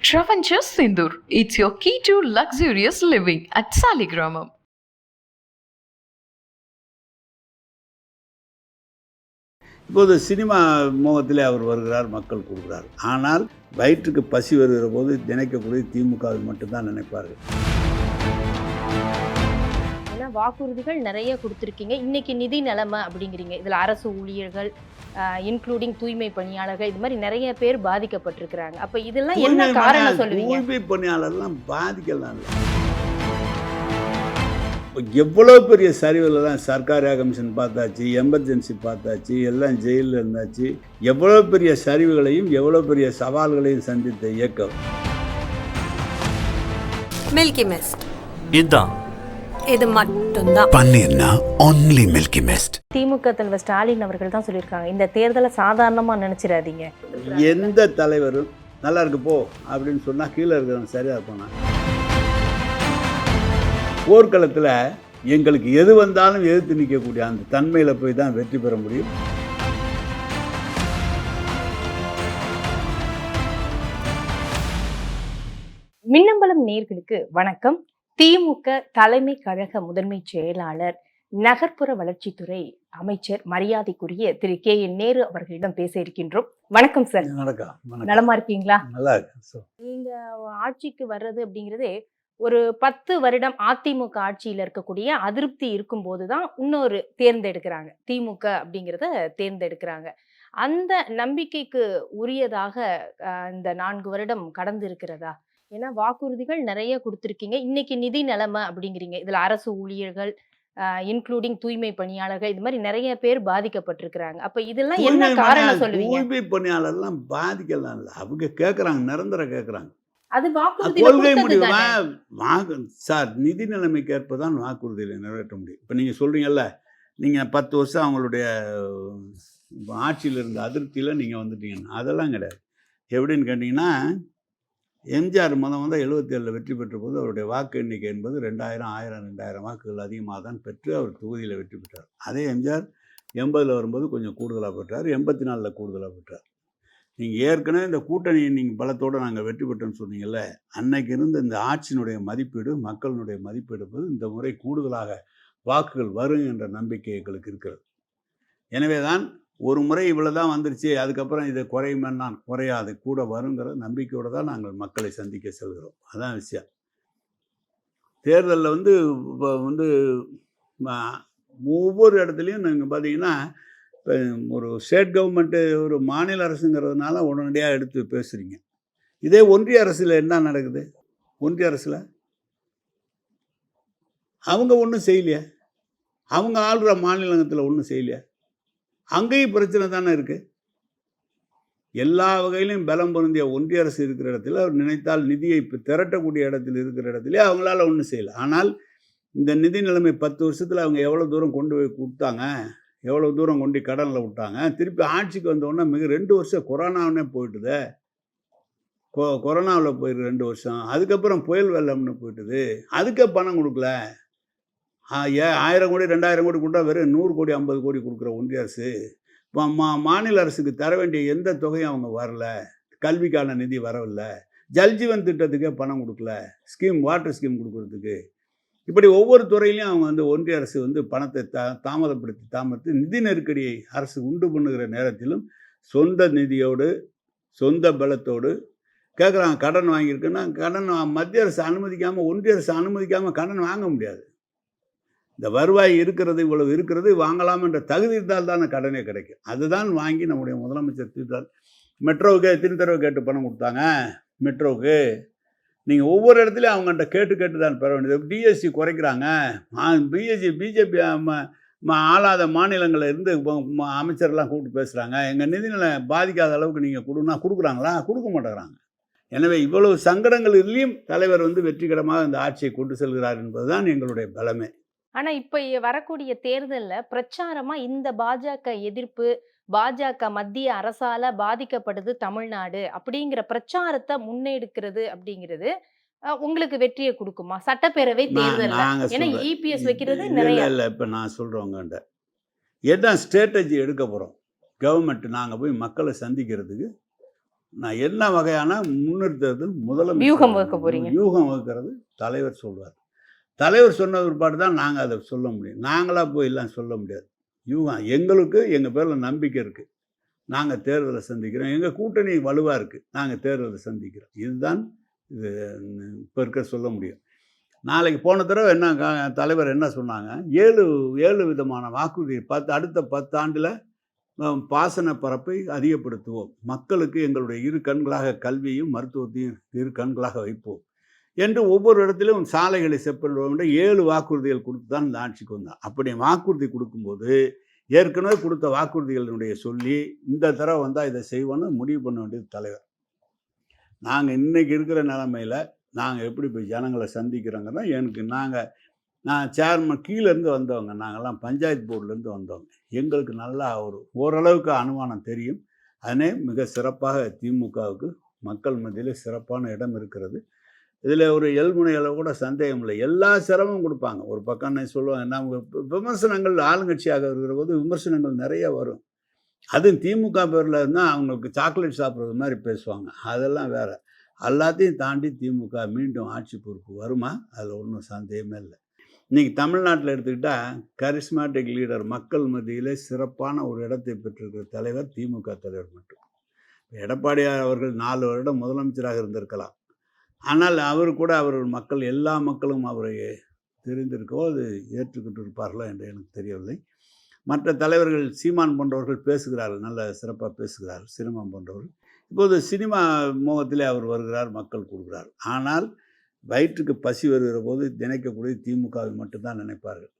Travancore Sindur. It's your key to luxurious living at Saligramam. இப்போது cinema முகத்தில் அவர் வருகிறார் மக்கள் கொடுக்கிறார் ஆனால் வயிற்றுக்கு பசி வருகிற போது நினைக்கக்கூடிய திமுகவை மட்டும்தான் நினைப்பார்கள் ஏன்னா வாக்குறுதிகள் நிறைய கொடுத்துருக்கீங்க. இன்னைக்கு நிதி நிலைமை அப்படிங்கிறீங்க. இதில் அரசு ஊழியர்கள் இன்க்ளூடிங் தூய்மை பணியாளர்கள் இது மாதிரி நிறைய பேர் பாதிக்கப்பட்டிருக்கிறாங்க. அப்ப இதெல்லாம் என்ன காரணம் சொல்லுவீங்க? தூய்மை பணியாளர்லாம் பாதிக்கலாம். எவ்வளோ பெரிய சரிவுலலாம் சர்க்காரியா கமிஷன் பார்த்தாச்சு எமர்ஜென்சி பார்த்தாச்சு எல்லாம் ஜெயிலில் இருந்தாச்சு. எவ்வளோ பெரிய சரிவுகளையும் எவ்வளோ பெரிய சவால்களையும் சந்தித்த இயக்கம். மில்கி மிஸ்ட் இதுதான். இது மட்டும்தான். பன்னீர்னா ஒன்லி மில்கி மிஸ்ட் திமுக தலைவர் ஸ்டாலின் அவர்கள் தான் சொல்லியிருக்காங்க. இந்த தேர்தலை சாதாரணமா நினைச்சிடாதீங்க. எந்த தலைவரும் நல்லா இருக்கு போ அப்படின்னு சொன்னால் கீழே இருக்கிறவன் சரியாக போனான் போர்க்களத்தில் எங்களுக்கு எது வந்தாலும் எதிர்த்து நிற்கக்கூடிய அந்த தன்மையில் போய் தான் வெற்றி பெற முடியும். மின்னம்பலம் நேர்களுக்கு வணக்கம். திமுக தலைமை கழக முதன்மை செயலாளர் நகர்ப்புற வளர்ச்சித்துறை அமைச்சர் மரியாதைக்குரிய திரு கே. என். நேரு அவர்களிடம் பேச இருக்கின்றோம். வணக்கம் சார். நலமா இருக்கீங்களா? நல்லா நீங்க ஆட்சிக்கு வர்றது அப்படிங்கிறதே ஒரு பத்து வருடம் அதிமுக ஆட்சியில இருக்கக்கூடிய அதிருப்தி இருக்கும்போது தான் இன்னொரு தேர்ந்தெடுக்கிறாங்க. திமுக அப்படிங்கிறத தேர்ந்தெடுக்கிறாங்க. அந்த நம்பிக்கைக்கு உரியதாக இந்த நான்கு வருடம் கடந்து இருக்கிறதா ஏன்னா வாக்குறுதிகள் நிறைய கொடுத்துருக்கீங்க. இன்னைக்கு நிதி நிலைமை அப்படிங்கிறீங்க. இதுல அரசு ஊழியர்கள் இன்க்ளூடிங் தூய்மை பணியாளர்கள் இது மாதிரி நிறைய பேர் பாதிக்கப்பட்டிருக்கிறாங்க. அப்ப இதெல்லாம் என்ன காரணம் சொல்லுவீங்க? தூய்மை பணியாளர்லாம் பாதிக்கலாம் இல்லை. அவங்க கேட்குறாங்க நிரந்தரம் கேட்குறாங்க. அது வாக்குறுதி கொள்கை முடிவுமா வாக்கு சார் நிதி நிலைமைக்கு ஏற்ப தான் வாக்குறுதிகளை நிறைவேற்ற முடியும். இப்போ நீங்கள் சொல்கிறீங்கல்ல நீங்கள் பத்து வருஷம் அவங்களுடைய ஆட்சியில் இருந்த அதிருப்தியில் நீங்கள் வந்துட்டீங்கன்னா. அதெல்லாம் கிடையாது. எப்படின்னு கேட்டிங்கன்னா எம்ஜிஆர் மொதல் வந்து எழுபத்தி ஏழில் வெற்றி பெற்ற போது அவருடைய வாக்கு எண்ணிக்கை என்பது ரெண்டாயிரம் ஆயிரம் ரெண்டாயிரம் வாக்குகள் அதிகமாக தான் பெற்று அவர் தொகுதியில் வெற்றி பெற்றார். அதே எம்ஜிஆர் எண்பதில் வரும்போது கொஞ்சம் கூடுதலாக பெற்றார் எண்பத்தி நாலில் கூடுதலாக பெற்றார். நீங்கள் ஏற்கனவே இந்த கூட்டணியை நீங்கள் பலத்தோடு நாங்கள் வெற்றி பெற்றோம்னு சொன்னீங்கல்ல அன்னைக்கு இருந்த இந்த ஆட்சியினுடைய மதிப்பீடு மக்களினுடைய மதிப்பீடு இந்த முறை கூடுதலாக வாக்குகள் வரும் என்ற நம்பிக்கை எங்களுக்கு இருக்கிறது. எனவே தான் ஒரு முறை இவ்வளோ தான் வந்துருச்சு அதுக்கப்புறம் இது குறையுமென்னான் குறையாது கூட வருங்கிற நம்பிக்கையோடு தான் நாங்கள் மக்களை சந்திக்க செல்கிறோம். அதான் விஷயம். தேர்தலில் வந்து இப்போ வந்து ஒவ்வொரு இடத்துலையும் நீங்கள் பார்த்தீங்கன்னா இப்போ ஒரு ஸ்டேட் கவர்மெண்ட்டு ஒரு மாநில அரசுங்கிறதுனால உடனடியாக எடுத்து பேசுகிறீங்க இதே ஒன்றிய அரசில் என்ன நடக்குது? ஒன்றிய அரசில்? அவங்க ஒன்றும் செய்யலையே? அவங்க ஆளுற மாநிலத்தில் ஒன்றும் செய்யலையே? அங்கேயும் பிரச்சனை தானே இருக்குது எல்லா வகையிலும் பலம் பொருந்திய ஒன்றிய அரசு இருக்கிற இடத்துல அவர் நினைத்தால் நிதியை இப்போ திரட்டக்கூடிய இடத்தில் இருக்கிற இடத்துல அவங்களால ஒன்றும் செய்யலை. ஆனால் இந்த நிதி நிலைமை பத்து வருஷத்தில் அவங்க எவ்வளோ தூரம் கொண்டு போய் கொடுத்தாங்க எவ்வளோ தூரம் கொண்டு கடனில் விட்டாங்க திருப்பி ஆட்சிக்கு வந்தோடனே மிக ரெண்டு வருஷம் கொரோனாவுனே போயிட்டுது. கொ கொரோனாவில் போயிருக்கு ரெண்டு வருஷம் அதுக்கப்புறம் புயல் வெள்ளம்னு போயிட்டுது அதுக்கே பணம் கொடுக்கல. ஏ ஆயிரம் கோடி ரெண்டாயிரம் கோடி கொடுத்தா வெறும் நூறு கோடி ஐம்பது கோடி கொடுக்குற ஒன்றிய அரசு. மா- மாநில அரசுக்கு தர வேண்டிய எந்த தொகையும் அவங்க வரல. கல்விக்கான நிதி வரவில்லை. ஜல்ஜீவன் திட்டத்துக்கே பணம் கொடுக்கல. ஸ்கீம் வாட்டர் ஸ்கீம் கொடுக்கறதுக்கு. இப்படி ஒவ்வொரு துறையிலையும் அவங்க வந்து ஒன்றிய அரசு வந்து பணத்தை தா தாமதப்படுத்தி தாமதத்து நிதி நெருக்கடியை அரசு உண்டு பண்ணுகிற நேரத்திலும் சொந்த நிதியோடு சொந்த பலத்தோடு கேட்குறாங்க கடன் வாங்கியிருக்குன்னா கடன் மத்திய அரசு அனுமதிக்காமல் ஒன்றிய அரசு அனுமதிக்காமல் கடன் வாங்க முடியாது. இந்த வருவாய் இருக்கிறது இவ்வளவு இருக்கிறது வாங்கலாம் என்ற தகுதி இருந்தால் தான் கடனே கிடைக்கும். அதுதான் வாங்கி நம்முடைய முதலமைச்சர் தீர்த்தார் மெட்ரோவுக்கு திருத்தரவு கேட்டு பணம் கொடுத்தாங்க. மெட்ரோவுக்கு. நீங்கள் ஒவ்வொரு இடத்துலையும் அவங்கள்ட்ட கேட்டு கேட்டு தான் பெற வேண்டியது. டிஎஸ்சி குறைக்கிறாங்க. பிஎஸ்சி பிஜேபி ஆளாத மாநிலங்களில் இருந்து அமைச்சர்லாம் கூப்பிட்டு பேசுகிறாங்க எங்கள் நிதிநிலை பாதிக்காத அளவுக்கு நீங்கள் கொடுனா கொடுக்குறாங்களா? கொடுக்க மாட்டேங்கிறாங்க. எனவே இவ்வளவு சங்கடங்கள் தலைவர் வந்து வெற்றிகரமாக இந்த ஆட்சியை கொண்டு செல்கிறார் என்பதுதான் எங்களுடைய பலமே. ஆனா இப்ப வரக்கூடிய தேர்தல்ல பிரச்சாரமா இந்த பாஜக எதிர்ப்பு பாஜக மத்திய அரசால பாதிக்கப்படுது தமிழ்நாடு அப்படிங்கிற பிரச்சாரத்தை முன்னெடுக்கிறது அப்படிங்கிறது உங்களுக்கு வெற்றியை கொடுக்குமா சட்டப்பேரவை நாங்க ஏன்னா. இபிஎஸ் வைக்கிறது நிறைய இல்ல, இப்போ நான் சொல்கிறவங்கண்ட என்ன ஸ்ட்ராட்டஜி எடுக்க போகிறோம் கவர்மெண்ட் நாங்கள் போய் மக்களை சந்திக்கிறதுக்கு நான் என்ன வகையான முன்னிறுத்துறது முதலமைச்சர் வியூகம் வகுக்க போறீங்க. வியூகம் வகுக்கிறது தலைவர் சொல்வார் தலைவர் சொன்ன பிற்பாடு தான் நாங்கள் அதை சொல்ல முடியும். நாங்களாக போய் எல்லாம் சொல்ல முடியாது. யூகம் எங்களுக்கு எங்கள் பேரில் நம்பிக்கை இருக்குது நாங்கள் தேர்தலை சந்திக்கிறோம். எங்கள் கூட்டணி வலுவாக இருக்குது நாங்கள் தேர்தலை சந்திக்கிறோம். இதுதான் இது இப்போ இருக்க சொல்ல முடியும். நாளைக்கு போன தடவை என்ன தலைவர் என்ன சொன்னாங்க? ஏழு ஏழு விதமான வாக்குறுதி பத்து அடுத்த பத்தாண்டில் பாசன பரப்பை அதிகப்படுத்துவோம். மக்களுக்கு எங்களுடைய இரு கண்களாக கல்வியும் மருத்துவத்தையும் இரு கண்களாக வைப்போம். என்று ஒவ்வொரு இடத்திலும் சாலைகளை செப்பல் ஏழு வாக்குறுதிகள் கொடுத்து தான் இந்த ஆட்சிக்கு வந்தான். அப்படி வாக்குறுதி கொடுக்கும்போது ஏற்கனவே கொடுத்த வாக்குறுதிகளினுடைய சொல்லி இந்த தடவை வந்தால் இதை செய்வோன்னு முடிவு பண்ண வேண்டியது தலைவர். நாங்கள் இன்றைக்கி இருக்கிற நிலமையில நாங்கள் எப்படி போய் ஜனங்களை சந்திக்கிறோங்கன்னா எனக்கு நாங்கள் நான் சேர்மன் கீழேருந்து வந்தவங்க நாங்கள்லாம் பஞ்சாயத்து போர்டுலேருந்து வந்தவங்க. எங்களுக்கு நல்லா ஒரு ஓரளவுக்கு அனுமானம் தெரியும். அதனே மிக சிறப்பாக திமுகவுக்கு மக்கள் மத்தியில் சிறப்பான இடம் இருக்கிறது. இதில் ஒரு எல்முனையில் கூட சந்தேகம் இல்லை. எல்லா சிரமமும் கொடுப்பாங்க. ஒரு பக்கம் நான் சொல்லுவேன் நம்ம விமர்சனங்கள் ஆளுங்கட்சியாக இருக்கிற போது விமர்சனங்கள் நிறைய வரும். அதுவும் திமுக பேரில் இருந்தால் அவங்களுக்கு சாக்லேட் சாப்பிட்றது மாதிரி பேசுவாங்க. அதெல்லாம் வேறு. எல்லாத்தையும் தாண்டி திமுக மீண்டும் ஆட்சி பொறுப்பு வருமா? அதில் ஒன்றும் சந்தேகமே இல்லை. இன்றைக்கி தமிழ்நாட்டில் எடுத்துக்கிட்டால் கரிஸ்மேட்டிக் லீடர் மக்கள் மத்தியிலே சிறப்பான ஒரு இடத்தை பெற்றிருக்கிற தலைவர் திமுக தலைவர் மட்டும். எடப்பாடியார் அவர்கள் நாலு வருடம் முதலமைச்சராக இருந்திருக்கலாம். ஆனால் அவர் கூட அவர் மக்கள் எல்லா மக்களும் அவரை தெரிந்திருக்கோ அது ஏற்றுக்கிட்டு இருப்பார்களோ என்று எனக்கு தெரியவில்லை. மற்ற தலைவர்கள் சீமான் போன்றவர்கள் பேசுகிறார்கள் நல்ல சிறப்பாக பேசுகிறார் சினிமான் போன்றவர்கள். இப்போது சினிமா மோகத்திலே அவர் வருகிறார் மக்கள் கொடுக்கிறார் ஆனால் வயிற்றுக்கு பசி வருகிற போது நினைக்கக்கூடிய திமுகவை மட்டும்தான் நினைப்பார்கள்.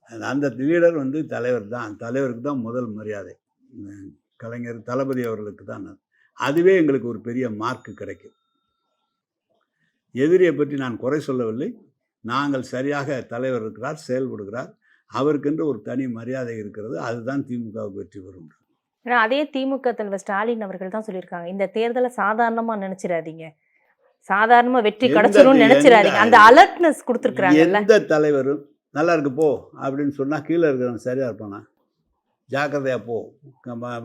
அந்த- அந்த லீடர் வந்து தலைவர் தான் தலைவருக்கு தான் முதல் மரியாதை. கலைஞர் தளபதி அவர்களுக்கு தான் அது. அதுவே எங்களுக்கு ஒரு பெரிய மார்க்கு கிடைக்கும். எதிரியை பற்றி நான் குறை சொல்லவில்லை. நாங்கள் சரியாக தலைவர் இருக்கிறார் செயல்படுகிறார். அவருக்கென்று ஒரு தனி மரியாதை இருக்கிறது. அதுதான் திமுகவுக்கு வெற்றி பெறும். ஏன்னா அதே திமுக தலைவர் ஸ்டாலின் அவர்கள் தான் சொல்லியிருக்காங்க. இந்த தேர்தலை சாதாரணமா நினைச்சிடாதீங்க. சாதாரணமா வெற்றி கிடைச்சிரும் நினைச்சிடாதீங்க. அந்த அலர்ட்னஸ் கொடுத்துருக்காங்கல்ல எந்த தலைவரும் நல்லா இருக்கு போ அப்படின்னு சொன்னால் கீழே இருக்கிறவன் சரியாக இருப்பானா? ஜாக்கிரதையாக போ.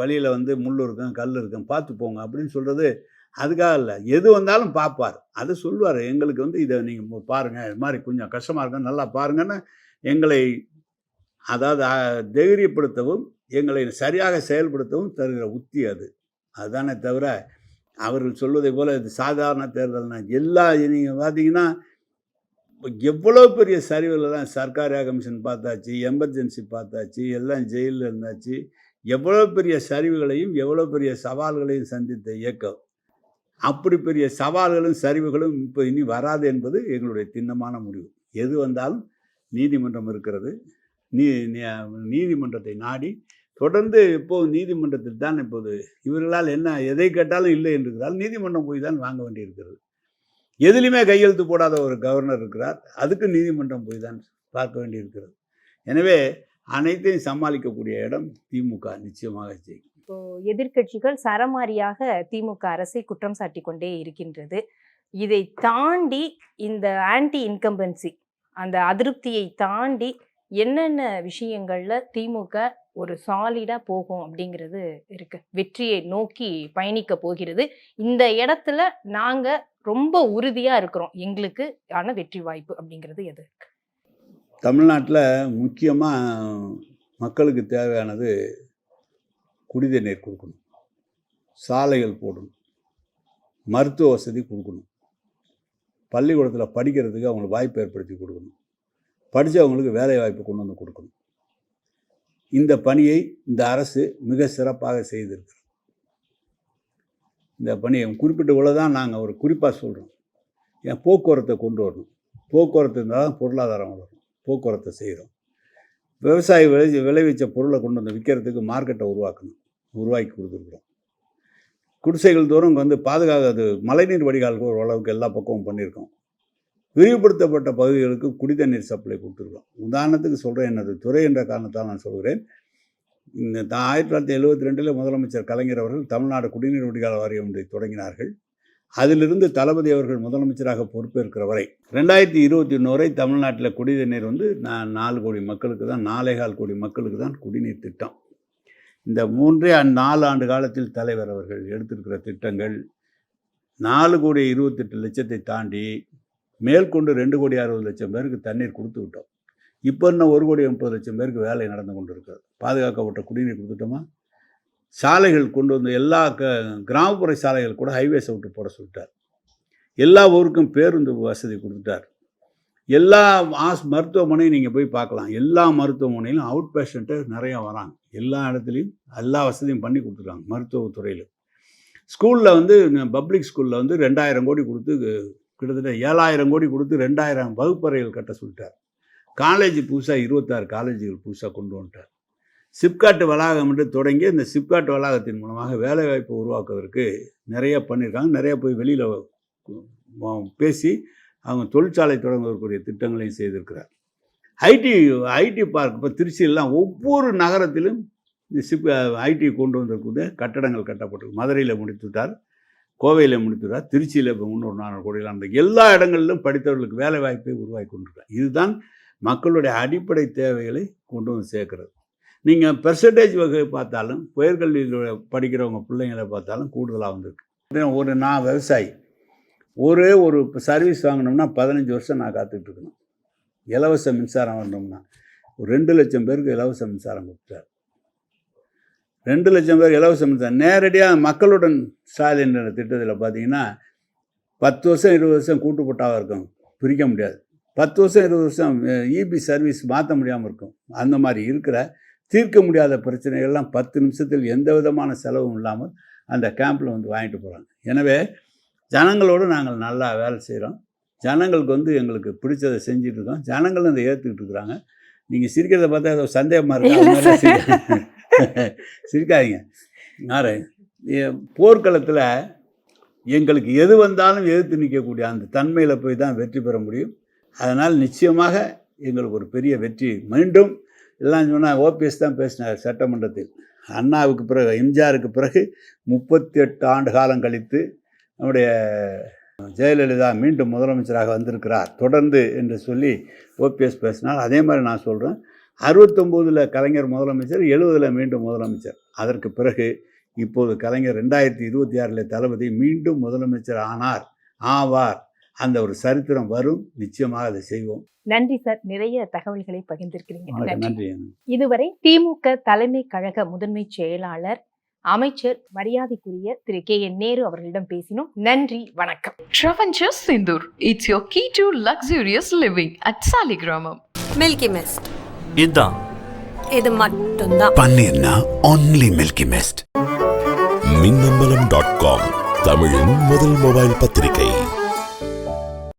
வழியில் வந்து முள் இருக்கும் கல் இருக்கும் பார்த்து போங்க அப்படின்னு சொல்கிறது அதுக்காக இல்லை. எது வந்தாலும் பார்ப்பார் அதை சொல்லுவார் எங்களுக்கு வந்து இதை நீங்கள் பாருங்கள் இது மாதிரி கொஞ்சம் கஷ்டமாக இருக்கும் நல்லா பாருங்கன்னு எங்களை அதாவது தைரியப்படுத்தவும் எங்களை சரியாக செயல்படுத்தவும் தருகிற உத்தி அது. அதுதானே தவிர அவர்கள் சொல்வதை போல் இது சாதாரண தேர்தல்னா எல்லா நீங்கள் பார்த்தீங்கன்னா எவ்வளோ பெரிய சரிவுலலாம் சர்க்காரி கமிஷன் பார்த்தாச்சு எமர்ஜென்சி பார்த்தாச்சு எல்லாம் ஜெயிலில் இருந்தாச்சு எவ்வளோ பெரிய சரிவுகளையும் எவ்வளோ பெரிய சவால்களையும் சந்தித்த இயக்கம் அப்படி பெரிய சவால்களும் சரிவுகளும் இப்போ இனி வராது என்பது எங்களுடைய திண்ணமான முடிவு. எது வந்தாலும் நீதிமன்றம் இருக்கிறது. நீ நீதிமன்றத்தை நாடி தொடர்ந்து இப்போது நீதிமன்றத்தில் தான் இப்போது இவர்களால் என்ன எதை கேட்டாலும் இல்லை என்றால் நீதிமன்றம் போய் தான் வாங்க வேண்டியிருக்கிறது. எதுலையுமே கையெழுத்து போடாத ஒரு கவர்னர் இருக்கிறார். அதுக்கு நீதிமன்றம் போய் தான் பார்க்க வேண்டியிருக்கிறது. எனவே அனைத்தையும் சமாளிக்கக்கூடிய இடம் திமுக. நிச்சயமாக செய்யும் இப்போ எதிர்க்கட்சிகள் சரமாரியாக திமுக அரசை குற்றம் சாட்டி கொண்டே இருக்கின்றது. இதை தாண்டி இந்த ஆன்டி இன்கம்பன்சி அந்த அதிருப்தியை தாண்டி என்னென்ன விஷயங்கள்ல திமுக ஒரு சாலிடா போகும் அப்படிங்கிறது இருக்கு. வெற்றியை நோக்கி பயணிக்க போகிறது. இந்த இடத்துல நாங்க ரொம்ப உறுதியா இருக்கிறோம். எங்களுக்கு ஆன வெற்றி வாய்ப்பு அப்படிங்கிறது எது தமிழ்நாட்டில் முக்கியமாக மக்களுக்கு தேவையானது குடித நீர் கொடுக்கணும். சாலைகள் போடணும். மருத்துவ வசதி கொடுக்கணும். பள்ளிக்கூடத்தில் படிக்கிறதுக்கு அவங்களுக்கு வாய்ப்பு ஏற்படுத்தி கொடுக்கணும். படித்தவங்களுக்கு வேலை வாய்ப்பு கொண்டு வந்து கொடுக்கணும். இந்த பணியை இந்த அரசு மிக சிறப்பாக செய்திருக்கிறது இந்த பணியை குறிப்பிட்ட உள்ள தான் நாங்கள் ஒரு குறிப்பாக சொல்கிறோம் ஏன் போக்குவரத்தை கொண்டு வரணும். போக்குவரத்து இருந்தால் தான் பொருளாதாரம் வளரும். போக்குவரத்தை செய்கிறோம் விவசாயி விளை விளைவிச்ச பொருளை கொண்டு வந்து விற்கிறதுக்கு மார்க்கெட்டை உருவாக்கணும். உருவாக்கி கொடுத்துருக்குறோம். குடிசைகள் தோறும் வந்து பாதுகாக்கிறது மழைநீர் வடிகாலுக்கு ஓரளவுக்கு எல்லா பக்கமும் பண்ணியிருக்கோம். விரிவுபடுத்தப்பட்ட பகுதிகளுக்கு குடிதண்ணீர் சப்ளை கொடுத்துருக்கோம் உதாரணத்துக்கு சொல்கிறேன் எனது துறை என்ற காரணத்தால் நான் சொல்கிறேன். இந்த ஆயிரத்தி தொள்ளாயிரத்தி எழுபத்தி ரெண்டில் முதலமைச்சர் கலைஞர் அவர்கள் தமிழ்நாடு குடிநீர் வடிகால் வாரியம் ஒன்றை தொடங்கினார்கள். அதிலிருந்து தளபதி அவர்கள் முதலமைச்சராக பொறுப்பேற்கிற வரை ரெண்டாயிரத்தி இருபத்தி ஒன்று வரை தமிழ்நாட்டில் குடிநீர் வந்து நான் நாலு கோடி மக்களுக்கு தான் நாலே கால் கோடி மக்களுக்கு தான் குடிநீர் திட்டம். இந்த மூன்றே அந்நாலு நாலு ஆண்டு காலத்தில் தலைவர் அவர்கள் எடுத்திருக்கிற திட்டங்கள் நாலு கோடி இருபத்தெட்டு லட்சத்தை தாண்டி மேற்கொண்டு ரெண்டு கோடி அறுபது லட்சம் பேருக்கு தண்ணீர் கொடுத்து விட்டோம். இப்போ இன்னும் ஒரு கோடி முப்பது லட்சம் பேருக்கு வேலை நடந்து கொண்டு இருக்கிறது பாதுகாக்கப்பட்ட குடிநீர் கொடுத்துட்டோமா? சாலைகள் கொண்டு வந்து எல்லா க கிராமப்புற சாலைகள் கூட ஹைவேஸை விட்டு போட சொல்லிட்டார். எல்லா ஊருக்கும் பேருந்து வசதி கொடுத்துட்டார். எல்லா ஆஸ் மருத்துவமனையும் நீங்கள் போய் பார்க்கலாம். எல்லா மருத்துவமனையிலும் அவுட் பேஷண்ட்டு நிறையா வராங்க. எல்லா இடத்துலையும் எல்லா வசதியும் பண்ணி கொடுத்துருக்காங்க மருத்துவத்துறையில். ஸ்கூலில் வந்து பப்ளிக் ஸ்கூலில் வந்து ரெண்டாயிரம் கோடி கொடுத்து கிட்டத்தட்ட ஏழாயிரம் கோடி கொடுத்து ரெண்டாயிரம் வகுப்பறைகள் கட்ட சொல்லிட்டார். காலேஜ் புதுசாக இருபத்தாறு காலேஜுகள் புதுசாக கொண்டு வந்துட்டார். சிப்காட் வளாகம் என்று தொடங்கி இந்த சிப்காட் வளாகத்தின் மூலமாக வேலைவாய்ப்பு உருவாக்குவதற்கு நிறைய பண்ணியிருக்காங்க. நிறைய போய் வெளியில் பேசி அவங்க தொழிற்சாலை தொடங்குவதற்குரிய திட்டங்களையும் செய்திருக்கிறார். ஐடி ஐடி பார்க் இப்போ திருச்சியிலாம் ஒவ்வொரு நகரத்திலும் இந்த சிப் ஐடி கொண்டு வந்திருக்கூடிய கட்டடங்கள் கட்டப்பட்டிருக்கு. மதுரையில் முடித்துட்டார் கோவையில் முடித்துவிட்டார் திருச்சியில் இப்போ இன்னொரு நானூறு கோடியில் அந்த எல்லா இடங்களிலும் படித்தவர்களுக்கு வேலை வாய்ப்பை உருவாக்கி கொண்டிருக்காங்க இதுதான் மக்களுடைய அடிப்படை தேவைகளை கொண்டு வந்து சேர்க்கிறது. நீங்கள் பெர்சன்டேஜ் வகையை பார்த்தாலும் உயர்கல்வியில் படிக்கிறவங்க பிள்ளைங்களை பார்த்தாலும் கூடுதலாக வந்திருக்கு. ஒரு நான் விவசாயி. ஒரே ஒரு சர்வீஸ் வாங்கினோம்னா பதினஞ்சு வருஷம் நான் காத்துக்கிட்டு இருக்கணும். இலவச மின்சாரம் வந்தோம்னா ஒரு ரெண்டு லட்சம் பேருக்கு இலவச மின்சாரம் கொடுத்தார் ரெண்டு லட்சம் பேர் இலவச மின்சாரம். நேரடியாக மக்களுடன் ஸ்டாலின் திட்டத்தில் பார்த்தீங்கன்னா பத்து வருஷம் இருபது வருஷம் கூட்டுப்பட்டாவாக இருக்கும்? பிரிக்க முடியாது. பத்து வருஷம் இருபது வருஷம் இபி சர்வீஸ் மாற்ற முடியாமல் இருக்கும். அந்த மாதிரி இருக்கிற தீர்க்க முடியாத பிரச்சனைகள்லாம் பத்து நிமிஷத்தில் எந்த விதமான செலவும் இல்லாமல் அந்த கேம்பில் வந்து வாங்கிட்டு போகிறாங்க எனவே ஜனங்களோடு நாங்கள் நல்லா வேலை செய்கிறோம் ஜனங்களுக்கு வந்து எங்களுக்கு பிடிச்சதை செஞ்சுட்டு இருக்கோம் ஜனங்களும் அதை ஏற்றுக்கிட்டு இருக்கிறாங்க நீங்கள் சிரிக்கிறத பார்த்தா ஏதோ சந்தேகமாக இருக்கு? சிரிக்காதீங்க. யாரு போர்க்களத்தில் எங்களுக்கு எது வந்தாலும் எதிர்த்து நிற்கக்கூடிய அந்த தன்மையில் போய் தான் வெற்றி பெற முடியும். அதனால் நிச்சயமாக எங்களுக்கு ஒரு பெரிய வெற்றி மீண்டும். எல்லாம் சொன்னால் ஓபிஎஸ் தான் பேசினார் சட்டமன்றத்தில். அண்ணாவுக்கு பிறகு எம்ஜிஆருக்கு பிறகு முப்பத்தி எட்டு ஆண்டு காலம் கழித்து நம்முடைய ஜெயலலிதா மீண்டும் முதலமைச்சராக வந்திருக்கிறார் தொடர்ந்து என்று சொல்லி ஓபிஎஸ் பேசினார் அதே மாதிரி நான் சொல்கிறேன் அறுபத்தொம்போதில் கலைஞர் முதலமைச்சர் எழுபதில் மீண்டும் முதலமைச்சர். அதற்கு பிறகு இப்போது கலைஞர் ரெண்டாயிரத்தி இருபத்தி ஆறில் தளபதி மீண்டும் முதலமைச்சர் ஆனார் ஆவார். அந்த ஒரு சரித்திரம் வரும். நிச்சயமாக அதை செய்வோம். நன்றி சார். நிறைய தகவல்களை பகிர்ந்திருக்கிறீங்க. நன்றி. இதுவரை திமுக தலைமை கழக முதன்மை செயலாளர் அமைச்சர் மரியாதைக்குரிய திரு கே என் நேரு அவர்களிடம் பேசினோம். நன்றி வணக்கம். Travancore Sindur. It's your key to luxurious living at Saligramam. Milky mist இதான் இது மட்டும்தான் பன்னீர்னா only milky mist. Minnambalam dot com தமிழின் முதல் மொபைல் பத்திரிகை